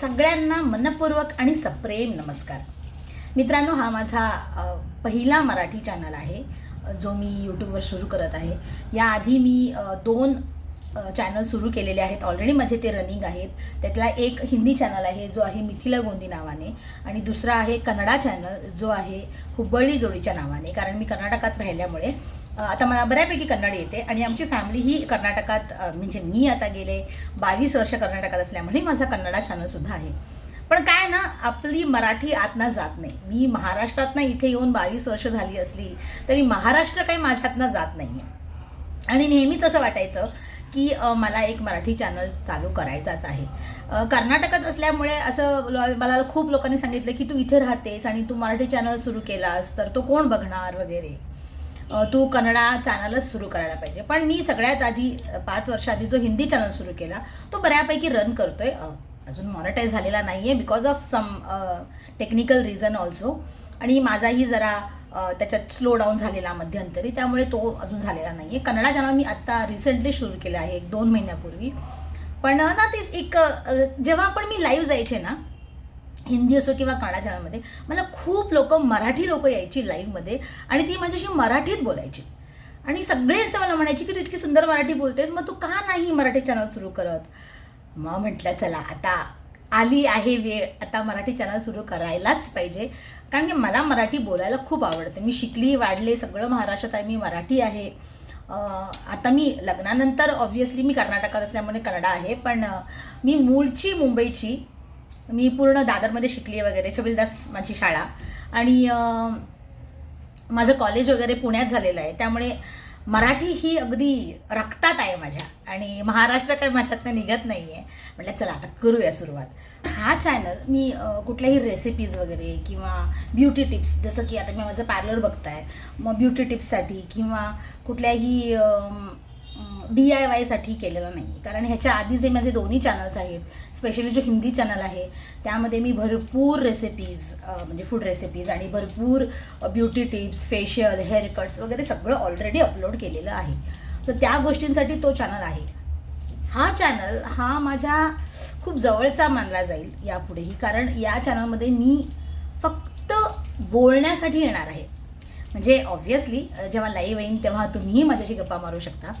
सगळ्यांना मनपूर्वक आणि सप्रेम नमस्कार. मित्रांनो हा माझा पहिला मराठी चॅनल आहे जो मी यूट्यूबवर सुरू करत आहे. याआधी मी दोन चॅनल सुरू केलेले आहेत. ऑलरेडी माझे ते रनिंग आहेत. त्यातला एक हिंदी चॅनल आहे जो आहे मिथिला गोंदी नावाने. आणि दुसरा आहे कन्नडा चॅनल जो आहे हुब्बळ्ळी जोडीच्या नावाने. कारण मी कर्नाटकात राहिल्यामुळे आता मला बऱ्यापैकी कन्नड येते आणि आमची फॅमिली ही कर्नाटकात म्हणजे मी आता गेले बावीस वर्ष कर्नाटकात असल्यामुळे माझा कन्नडा चॅनलसुद्धा आहे. पण काय ना आपली मराठी आतना जात नाही. मी महाराष्ट्रातनं इथे येऊन बावीस वर्ष झाली असली तरी महाराष्ट्र काही माझ्यातनं जात नाही आहे आणि नेहमीच असं वाटायचं की मला एक मराठी चॅनल चालू करायचाच आहे. कर्नाटकात असल्यामुळे असं मला खूप लोकांनी सांगितलं की तू इथे राहतेस आणि तू मराठी चॅनल सुरू केलास तर तो कोण बघणार वगैरे? तू कन्नडा चॅनलच सुरू करायला पाहिजे. पण मी सगळ्यात आधी पाच वर्षाआधी जो हिंदी चॅनल सुरू केला तो बऱ्यापैकी रन करतोय. आहे अजून मॉनिटाईज झालेला नाही आहे because of some technical reason also आणि माझाही जरा त्याच्यात स्लो डाऊन झालेला मध्यंतरी त्यामुळे तो अजून झालेला नाही आहे कन्नडा चॅनल मी आत्ता रिसेंटली सुरू केला आहे एक दोन महिन्यापूर्वी. पण ना तेच एक जेव्हा पण मी लाईव्ह जायचे ना हिंदी असो किंवा काना चॅनलमध्ये मला खूप लोक मराठी लोक यायची लाईव्हमध्ये आणि ती माझ्याशी मराठीत बोलायची. आणि सगळे असं मला म्हणायचे की तू इतकी सुंदर मराठी बोलतेस मग तू का नाही मराठी चॅनल सुरू करत? मग म्हटलं चला आता आली आहे वेळ आता मराठी चॅनल सुरू करायलाच पाहिजे. कारण की मला मराठी बोलायला खूप आवडते. मी शिकली वाढले सगळं महाराष्ट्रात आहे मी मराठी आहे. आता मी लग्नानंतर ऑब्व्हियसली मी कर्नाटकात असल्यामुळे कन्नडा आहे पण मी मूळची मुंबईची मी पूर्ण दादरमध्ये शिकली वगैरे छबिलदास माझी शाळा. आणि माझं कॉलेज वगैरे पुण्यात झालेलं आहे. त्यामुळे मराठी ही अगदी रक्तात आहे माझ्या. आणि महाराष्ट्र काय माझ्यातनं निघत नाही आहे म्हटलं चला आता करूया सुरुवात. हा चॅनल मी कुठल्याही रेसिपीज वगैरे किंवा ब्युटी टिप्स जसं की आता मी माझं पार्लर बघताय मग ब्युटी टिप्ससाठी किंवा कुठल्याही डी आय वायसाठी केलेलं नाही कारण ह्याच्या आधी जे माझे दोन्ही चॅनल्स आहेत स्पेशली जो हिंदी चॅनल आहे त्यामध्ये मी भरपूर रेसिपीज म्हणजे फूड रेसिपीज आणि भरपूर beauty tips facial hair cuts वगैरे सगळं ऑलरेडी अपलोड केलेलं आहे. तर त्या गोष्टींसाठी तो चॅनल आहे. हा चॅनल हा माझ्या खूप जवळचा मानला जाईल यापुढेही. कारण या चॅनलमध्ये मी फक्त बोलण्यासाठी येणार आहे. म्हणजे ऑब्व्हियसली जेव्हा लाईव्ह येईन तेव्हा तुम्हीही माझ्याशी गप्पा मारू शकता.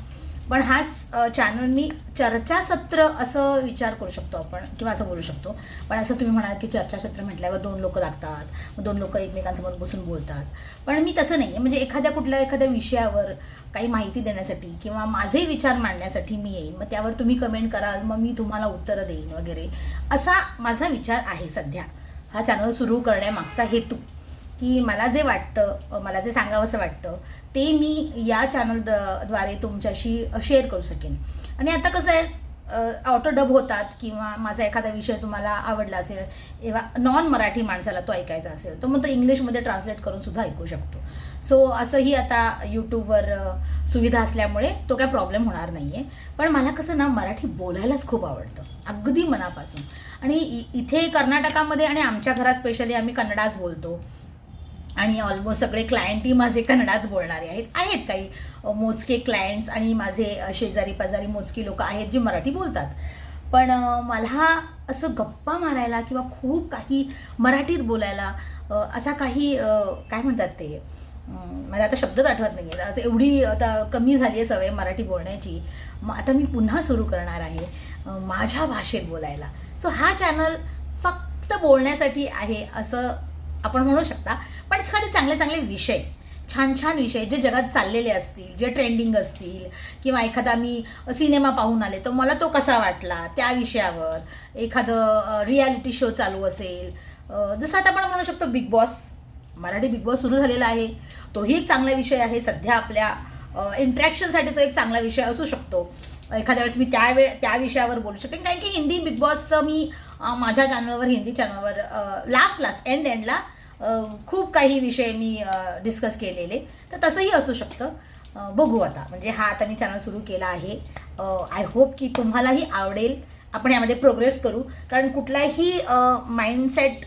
पण हा चॅनल मी चर्चासत्र असं विचार करू शकतो आपण किंवा असं बोलू शकतो. पण असं तुम्ही म्हणाल की चर्चासत्र म्हटल्यावर दोन लोक लागतात मग दोन लोक एकमेकांसमोर बसून बोलतात. पण मी तसं नाही आहे म्हणजे एखाद्या कुठल्या एखाद्या विषयावर काही माहिती देण्यासाठी किंवा माझे विचार मांडण्यासाठी मी येईन मग त्यावर तुम्ही कमेंट कराल मग मी तुम्हाला उत्तरं देईन वगैरे. असा माझा विचार आहे सध्या. हा चॅनल सुरू करण्यामागचा हेतू. की मला जे वाटतं मला जे सांगावंसं वाटतं ते मी या चॅनलद्वारे तुमच्याशी शेअर करू शकेन. आणि आता कसं आहे ऑटो डब होतात किंवा माझा एखादा विषय तुम्हाला आवडला असेल किंवा नॉन मराठी माणसाला तो ऐकायचा असेल तर मग तो इंग्लिशमध्ये ट्रान्सलेट करून सुद्धा ऐकू शकतो. सो असंही आता यूट्यूबवर सुविधा असल्यामुळे तो काय प्रॉब्लेम होणार नाही आहे पण मला कसं ना मराठी बोलायलाच खूप आवडतं. अगदी मनापासून. आणि इ- इथे कर्नाटकामध्ये आणि आमच्या घरात स्पेशली आम्ही कन्नडाच बोलतो. आणि ऑलमोस्ट सगळे क्लायंटही माझे कन्नडाच बोलणारे आहेत. आहेत काही मोजके क्लायंट्स आणि माझे शेजारी पाजारी मोजकी लोक आहेत जे मराठी बोलतात. पण मला असं गप्पा मारायला किंवा खूप काही मराठीत बोलायला असा काही काय म्हणतात ते मला आता शब्दच आठवत नाही आहे असं एवढी आता कमी झाली आहे सवय मराठी बोलण्याची. मग आता मी पुन्हा सुरू करणार आहे माझ्या भाषेत बोलायला. सो हा चॅनल फक्त बोलण्यासाठी आहे असं आपण म्हणू शकता. पण एखादे चांगले चांगले विषय छान छान विषय जे जगात चाललेले असतील जे ट्रेंडिंग असतील किंवा एखादा मी सिनेमा पाहून आले तर मला तो कसा वाटला? त्या विषयावर एखादं रियालिटी शो चालू असेल जसं आता आपण म्हणू शकतो Bigg Boss Marathi Bigg Boss सुरू झालेला आहे. तोही एक चांगला विषय आहे. सध्या आपल्या इंट्रॅक्शनसाठी तो एक चांगला विषय असू शकतो. एखाद्या वेळेस मी त्या वेळ त्या विषयावर बोलू शकेन. कारण की हिंदी बिग बॉसचं मी माझ्या चॅनलवर हिंदी चॅनलवर लास्ट लास्ट एंड एंडला खूप काही विषय मी डिस्कस केलेले. तर तसंही असू शकतं. बघू आता. म्हणजे हा आता मी चॅनल सुरू केला आहे. आय होप की तुम्हालाही आवडेल. आपण यामध्ये प्रोग्रेस करू. कारण कुठलाही माइंडसेट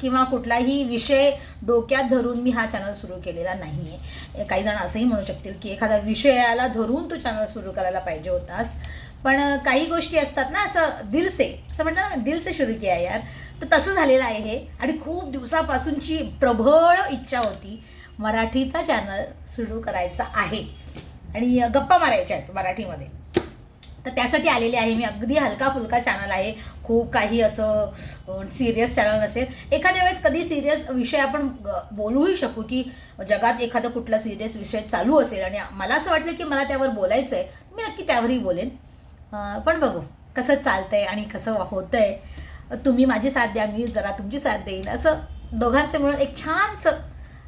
किंवा कुठलाही विषय डोक्यात धरून मी हा चॅनल सुरू केलेला नाही आहे काही जण असंही म्हणू शकतील की एखादा विषयाला धरून तू चॅनल सुरू करायला पाहिजे होतास. पण काही गोष्टी असतात ना असं दिल से असं म्हणतात ना दिल से शुरू किया यार. तर तसं झालेलं आहे हे. आणि खूप दिवसापासूनची प्रबळ इच्छा होती मराठीचा चॅनल सुरू करायचा आहे. आणि गप्पा मारायच्या आहेत मराठीमध्ये. तर त्यासाठी आलेले आहे मी. अगदी हलका फुलका चॅनल आहे. खूप काही असं सिरियस चॅनल नसेल. एखाद्या वेळेस कधी सिरियस विषय आपण ग- बोलूही शकू की जगात एखादा कुठला सिरियस विषय चालू असेल. आणि मला असं वाटलं की मला त्यावर बोलायचं आहे मी नक्की त्यावरही बोलेन. पण बघू कसं चालतंय आणि कसं होतंय. तुम्ही माझी साथ द्या मी जरा तुमची साथ देईन. असं दोघांचं मिळून एक छानसं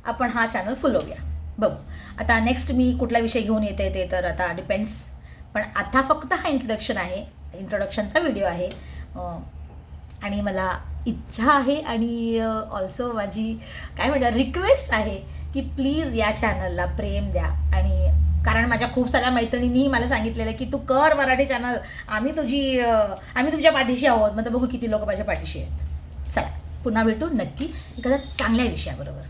आपण हा चॅनल फुलवूया बघू. आता नेक्स्ट मी कुठला विषय घेऊन येते ते तर आता डिपेंड्स पण आता फक्त हा इंट्रोडक्शन आहे. इंट्रोडक्शनचा व्हिडिओ आहे. आणि मला इच्छा आहे आणि ऑल्सो माझी काय म्हणतात रिक्वेस्ट आहे की प्लीज या चॅनलला प्रेम द्या आणि कारण माझ्या खूप साऱ्या मैत्रिणींनीही मला सांगितलेलं की तू कर मराठी चॅनल आम्ही तुझी आम्ही तुमच्या पाठीशी आहोत. मग बघू किती लोक माझ्या पाठीशी आहेत. चला पुन्हा भेटू नक्की. एखाद्या चांगल्या विषयाबरोबर.